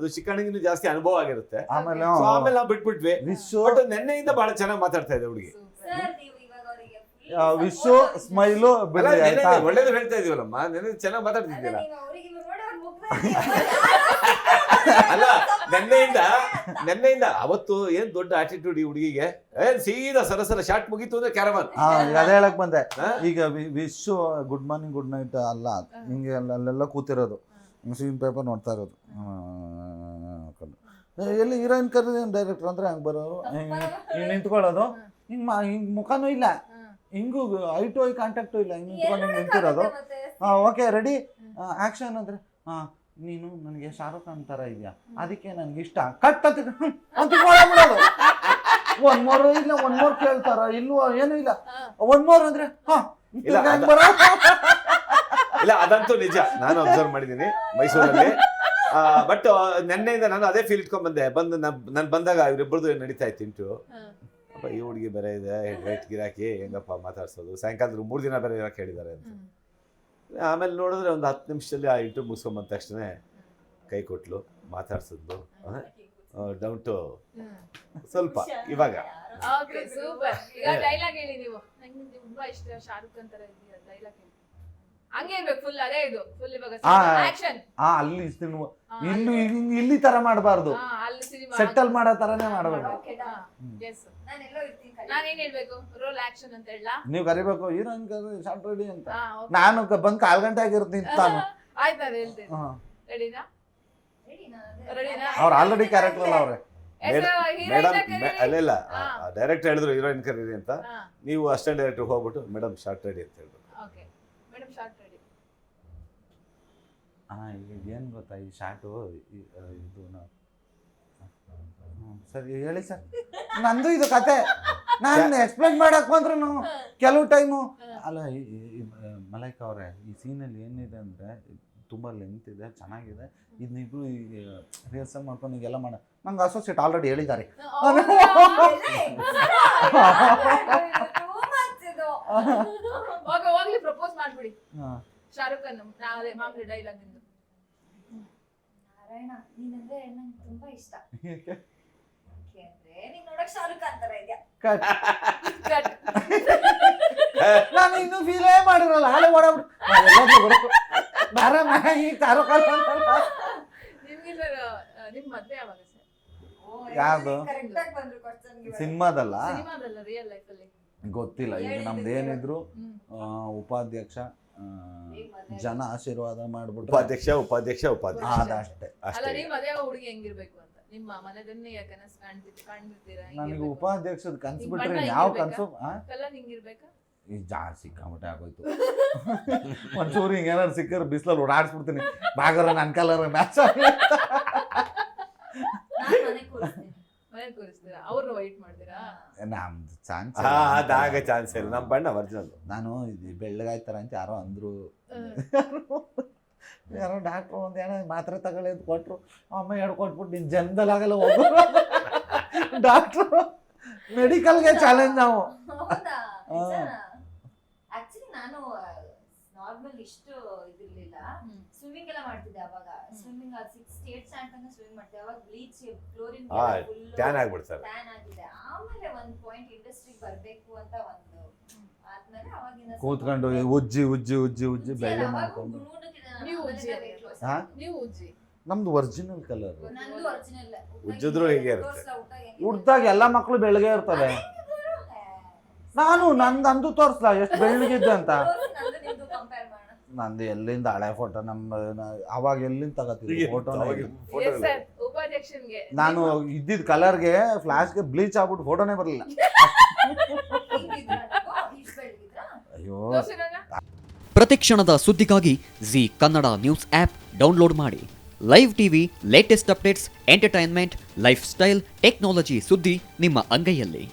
ಅದು ಚಿಕ್ಕಣ್ಣಗಿನ್ನೂ ಜಾಸ್ತಿ ಅನುಭವ ಆಗಿರುತ್ತೆ. ಆಮೇಲೆ So ಆಮೇಲೆ ನಾವು ಬಿಟ್ಬಿಟ್ವಿ. ವಿಶ್ವ ಬಟ್ ನೆನ್ನೆಯಿಂದ ಬಹಳ ಚೆನ್ನಾಗಿ ಮಾತಾಡ್ತಾ ಇದೆ ಹುಡುಗಿ. ಸರ್ ನೀವು ಇವಾಗ ಅವರಿಗೆ ಆ, ವಿಶ್ವ ಸ್ಮೈಲು ಅಲ್ಲ, ಬಿಡ್ಲಿ ನೆನ್ನೆ ಆಯ್ತಾ? ಒಳ್ಳೇದು ಹೇಳ್ತಾ ಇದೀವಲ್ಲಮ್ಮ. ನೆನ್ನೆ ಚೆನ್ನಾಗಿ ಮಾತಾಡ್ತಿದ್ದೀರಾ ಅಲ್ಲ ನೆನ್ನೆಯಿಂದ ನೆನ್ನೆಯಿಂದ ಅವತ್ತು ಏನ್ ದೊಡ್ಡ ಆಟಿಟ್ಯೂಡ್ ಈ ಹುಡುಗಿಗೆ? ಏನ್ ಸೀದಾ ಸರಸರ ಶಾರ್ಟ್ ಮುಗೀತು ಅಂದ್ರೆ ಕ್ಯಾರವಾನ್ ಹಾ ಈಗ ಅದೇ ಹೇಳಕ್ ಬಂದೆ. ಹಾ? ಈಗ wish good morning good night ಅಲ್ಲ. ಹಿಂಗೆ ಅಲ್ಲ- ಅಲ್ಲೆಲ್ಲ ಕೂತಿರೋದು. ಸೀನ್ ಪೇಪರ್ ನೋಡ್ತಾ ಇರೋದು. ಆ, ಎಲ್ಲಿ ಹೀರೋಯಿನ್ ಕರೀ ಡೈರೆಕ್ಟರ್ ಅಂದ್ರೆ ಹಂಗೆ ಬರೋರು. ಹಿಂಗೆ ನಿಂತ್ಕೊಳ್ಳೋದು. ಹಿಂಗೆ ಮಾ ಹಿಂಗೆ ಮುಖನೂ ಇಲ್ಲ. ಹಿಂಗೂ ಐ ಟು ಐ ಕಾಂಟ್ಯಾಕ್ಟು ಇಲ್ಲ. ಹಿಂಗೆ ನಿಂತ್ಕೊಂಡು ಹಿಂಗೆ ನಿಂತಿರೋದು. ಹಾಂ ಓಕೆ ರೆಡಿ ಆ್ಯಕ್ಷನ್ ಅಂದರೆ ಹಾಂ ನೀನು ನನಗೆ ಶಾರುಖ್ ಖಾನ್ ಥರ ಇದೆಯಾ? ಅದಕ್ಕೆ ನನಗೆ ಇಷ್ಟ. ಕಟ್ ಅಂತ ಅಂತ ಒನ್ ಮೋರ್ ಇಲ್ಲ ಒನ್ ಮೋರ್ ಕೇಳ್ತಾರ? ಇಲ್ವೋ ಏನೂ ಇಲ್ಲ. ಒನ್ ಮೋರ್ ಅಂದ್ರೆ ಹಾಂ ಇಲ್ಲ ಅದಂತೂ ನಿಜ. ನಾನು ಅಬ್ಸರ್ವ್ ಮಾಡಿದ್ದೀನಿ ಮೈಸೂರಲ್ಲಿ. ಬಟ್ ನೆನ್ನೆಯಿಂದ ನಾನು ಅದೇ ಫೀಲ್ ಇಟ್ಕೊಂಡ್ ಬಂದೆ. ಬಂದು ನಾನು ಬಂದಾಗ ಇವರಿಬ್ಬರದು ನಡೀತಾ ಇತ್ತು ಇಂಟು ಅಪ್ಪ ಈ ಹುಡುಗಿ ಬೇರೆ ಇದೆ. ರೇಟ್ ಗಿರಾಕಿ ಹೆಂಗಪ್ಪ ಮಾತಾಡ್ಸೋದು? ಸಾಯಂಕಾಲ ಮೂರು ದಿನ ಬೇರೆ ಇರಕ್ಕೆ ಹೇಳಿದ್ದಾರೆ ಅಂತ. ಆಮೇಲೆ ನೋಡಿದ್ರೆ ಒಂದು ಹತ್ತು ನಿಮಿಷದಲ್ಲಿ ಆ ಇಂಟು ಮುಗಿಸ್ಕೊಂಬಂದ ತಕ್ಷಣ ಕೈ ಕೊಟ್ಲು ಮಾತಾಡ್ಸಿದ್ಲು. ಡೌನ್ ಟು ಸ್ವಲ್ಪ ಇವಾಗ. ಓಕೆ ಸೂಪರ್ ಈಗ ಡೈಲಾಗ್ ಹೇಳಿ ನೀವು. ನಂಗೆ ತುಂಬಾ ಇಷ್ಟ ಶಾರುಖ್ ಅಂತಾರೆ ಡೈಲಾಗ್ ಹೇಳಿ. ಅಲ್ಲಿ ಇಲ್ಲಿ ಇಲ್ಲಿ ತರ ಮಾಡಬಾರ್ದು. ಅಲ್ಲಿ ಸಿನಿಮಾ ಸೆಟಲ್ ಮಾಡೋ ತರನೇ ಮಾಡಬೇಕು. ಎಸ್ ನಾನೆಲ್ಲೋ ಇರ್ತೀನಿ ನಾನು ಏನ್ ಹೇಳ್ಬೇಕು? ರೋಲ್ ಆಕ್ಷನ್ ಅಂತ ಹೇಳ ನೀವು ಕರಿಬೇಕು ಹೀರೋಯಿನ್ ಶಾರ್ಟ್ ರೆಡಿ ಅಂತ. ನಾನು ಬಂಕ್ ಬಂದ್ ಕಾಲ್ ಗಂಟೆ ಆಗಿರ್ತೀನಿ ತಾನು. ಅವ್ರ ಆಲ್ರೆಡಿ ಕ್ಯಾರೆಕ್ಟರ್ ಅಲ್ಲ ಅವ್ರೆ. ಮೇಡಮ್ ಅಲ್ಲೆಲ್ಲ. ಡೈರೆಕ್ಟ್ ಹೇಳಿದ್ರು ಹೀರೋಯಿನ್ ಕರೀರಿ ಅಂತ. ನೀವು ಅಸಿಸ್ಟೆಂಟ್ ಡೈರೆಕ್ಟರ್ ಹೋಗ್ಬಿಟ್ಟು ಮೇಡಮ್ ಶಾರ್ಟ್ ರೆಡಿ ಅಂತ ಹೇಳ್ಬೇಕು. ಶಾರ್ಟ್ ರೆಡಿ ಹಾ ಈಗ ಏನು ಗೊತ್ತಾ ಈ ಶಾರ್ಟು ಇದು ಸರ್ ಹೇಳಿ ಸರ್. ನಂದು ಇದು ಕತೆ. ನಾನು ಎಕ್ಸ್ಪ್ಲೇನ್ ಮಾಡಕ್ ಬಂದ್ರು ಕೆಲವು ಟೈಮು ಅಲ್ಲ ಮಲೈಕ್ ಅವರೇ ಈ ಸೀನಲ್ಲಿ ಏನಿದೆ ಅಂದರೆ ತುಂಬ ಲೆಂತ್ ಇದೆ ಚೆನ್ನಾಗಿದೆ. ಇದನ್ನಿಬ್ರು ಈಗ ರಿಹರ್ಸಲ್ ಮಾಡ್ಕೊಂಡು ಈಗೆಲ್ಲ ಮಾಡ ನಂಗೆ ಅಸೋಸಿಯೇಟ್ ಆಲ್ರೆಡಿ ಹೇಳಿದ್ದಾರೆ. ಹೋಗ ಹೋಗ್ಲಿ ಪ್ರಪೋಸ್ ಮಾಡ್ಬಿಡಿ. ಹಾ. ಶಾರುಖ್ ಖಾನ್ ಅದೇ ಮಾಮೂಲಿ ಡೈಲಾಗ್ ನಿಂದು ನಾರಾಯಣ ನೀನಂದ್ರೆ ನಂಗೆ ತುಂಬಾ ಇಷ್ಟ. ನೀನ್ ನೋಡಕ್ ಶಾರುಖ್ ಖಾನ್ ತರ ಇದ್ಯಾ ಕಟ್ ನಾನು ಇನ್ನೂ ಫೀಲೇ ಮಾಡಿರಲ್ಲ. ಹಾಲೆ ಓಡಾಡ್ಬಿಟ್ಟು ಬೇರೆ ಮ್ಯಾಗಿ ಕಾರೋ ಕಾಲ ನಿಮ್ಗೆ ಸರ್ ನಿಮ್ ಮದ್ವೆ ಯಾವಾಗ ಸರ್? ಕ್ವಶನ್ ಸಿನಿಮಾದಲ್ಲ? ಸಿನಿಮಾದಲ್ಲ ರಿಯಲ್ ಲೈಫ್ ಅಲ್ಲಿ? ಗೊತ್ತಿಲ್ಲ. ಈಗ ನಮ್ದು ಏನಿದ್ರು ಉಪಾಧ್ಯಕ್ಷ ಜನ ಆಶೀರ್ವಾದ ಮಾಡ್ಬಿಟ್ಟು ಉಪಾಧ್ಯಕ್ಷ ಉಪಾಧ್ಯಕ್ಷ ಉಪಾಧ್ಯಕ್ಷ. ಅದಷ್ಟೇ ಅಲ್ಲ ಅಷ್ಟೇ. ಹುಡುಗಿ ಹೆಂಗಿರ್ಬೇಕು ಅಂತ? ನಿಮ್ಮ ಮನೆದನ್ನೇ ಕನಸು ಕಾಣ್ತಿರ್ ಕಾಣ್ತಿರ್ತೀರಾ ನನಗೆ? ಉಪಾಧ್ಯಕ್ಷದ ಕನ್ಸು ಬಿಟ್ರೆ ಯಾವ? ಕನ್ಸು? ಕಲರ್ ಹಿಂಗಿರ್ಬೇಕಾ ಈ ಜಾಸ್ತಿ ಸಿಕ್ಕಾಮಟ್ಟೆ ಆಗೋಯ್ತು. ಒಂಚೂರು ಹಿಂಗೆ ಏನಾರು ಸಿಕ್ಕರೆ ಬಿಸಿಲಲ್ಲಿ ಓಡಾಡಿಸ್ಬಿಡ್ತೀನಿ. ಬಾಗರ ನನ್ನ ಕಲರ್ ಮ್ಯಾಚ್ ನಾನ್ ಮನೆ ಕೂರಿಸ್ತೀನಿ ಮನೆ ಕೂರಿಸ್ತೀರಾ? ಅವ್ರನ್ನ ವೈಟ್ ಮಾಡ್ತೀರಾ? ನಮ್ದು ಚಾನ್ಸ್ ಅದಾಗ ಚಾನ್ಸ್ ಇಲ್ಲ. ನಮ್ಮ ಬಣ್ಣ ಒರಿಜಿನಲ್ ನಾನು ಇದು ಬೆಳ್ಳಗಾಯ್ತಾರ ಅಂತ ಯಾರೋ ಅಂದ್ರು. ಯಾರೋ ಡಾಕ್ಟ್ರು ಒಂದು ಏನೋ ಮಾತ್ರೆ ತಗೊಳ್ಳಿ ಅಂತ ಕೊಟ್ರು. ಅಮ್ಮ ಎರಡು ಕೊಟ್ಬಿಟ್ಟು ನಿನ್ ಜನ್ದಲ್ಲಿ ಆಗಲ್ಲ ಹೋಗು. ಡಾಕ್ಟ್ರು ಮೆಡಿಕಲ್ಗೆ ಚಾಲೆಂಜ್ ನಾವು. ಆಕ್ಚುಲಿ ನಾನು ನಾರ್ಮಲ್ ಇಷ್ಟು ಇದಿರ್ಲಿಲ್ಲ. ಹ್ಮ್. ಸ್ವಿಮ್ಮಿಂಗ್ ಎಲ್ಲ ಮಾಡ್ತಿದ್ದೆ ಅವಾಗ. ಸ್ವಿಮ್ಮಿಂಗ್ ಸಿಕ್ಸ್ ಸ್ಟೇಟ್ ಸ್ಟ್ಯಾಂಡ್ ತನಕ ಸ್ವಿಮ್ಮಿಂಗ್ ಮಾಡ್ತಿದ್ದೆ. ಅವಾಗ ಬ್ಲೀಚ್ ಕ್ಲೋರಿನ್ ಹಾ, ಟ್ಯಾನ್ ಆಗ್ಬಿಡ್ತಾರೆ ಟ್ಯಾನ್ ಆಗಿದೆ. ಆಮೇಲೆ ಒಂದು ಪಾಯಿಂಟ್ ಇಂಡಸ್ಟ್ರಿಗೆ ಬರಬೇಕು ಅಂತ ಒಂದು ಆದ್ಮೇಲೆ ಅವಾಗಿಂದ ಕೂತ್ಕೊಂಡು ಉಜ್ಜಿ ಉಜ್ಜಿ ಉಜ್ಜಿ ಉಜ್ಜಿ ಅಲ್ಲ, ಮಾಡ್ಕೊಂಡು. ನೀವು ಉಜ್ಜಿ ಹಾ? ನೀವು ಉಜ್ಜಿ. ನಮ್ದು ಒರಿಜಿನಲ್ ಕಲರ್ ಉಜ್ಜಿದ್ರು ಹೀಗೆ ಇರುತ್ತೆ. ಉಡ್ದಾಗ ಎಲ್ಲ ಮಕ್ಕಳು ಬೆಳಗ್ಗೆ ಇರ್ತವೆ. ನಾನು ನಂದು ಅಂದು ತೋರಿಸ್ಲ? ಎಷ್ಟು ಬೆಳ್ಳಗಿದ್ದೆ ಅಂತ ನಂದು ಎಲ್ಲಿಂದ ಹಳೆ ಫೋಟೋ ನಮ್ಮ ಅವಾಗ ಎಲ್ಲಿಂದ ತಗೋತೀವಿ ಫೋಟೋ ಎಸ್ ಸರ್ ಉಪಾಧ್ಯಕ್ಷನ್ಗೆ. ನಾನು ಇದ್ದಿದ್ದ ಕಲರ್ಗೆ ಫ್ಲಾಶ್ಗೆ ಬ್ಲೀಚ್ ಆಗ್ಬಿಟ್ಟು ಫೋಟೋನೇ ಬರಲಿಲ್ಲ. ಅಯ್ಯೋ. ಪ್ರತಿ ಕ್ಷಣದ ಸುದ್ದಿಗಾಗಿ Zee Kannada news app download ಮಾಡಿ. Live TV latest updates entertainment lifestyle technology ಸುದ್ದಿ ನಿಮ್ಮ ಅಂಗೈಯಲ್ಲಿ.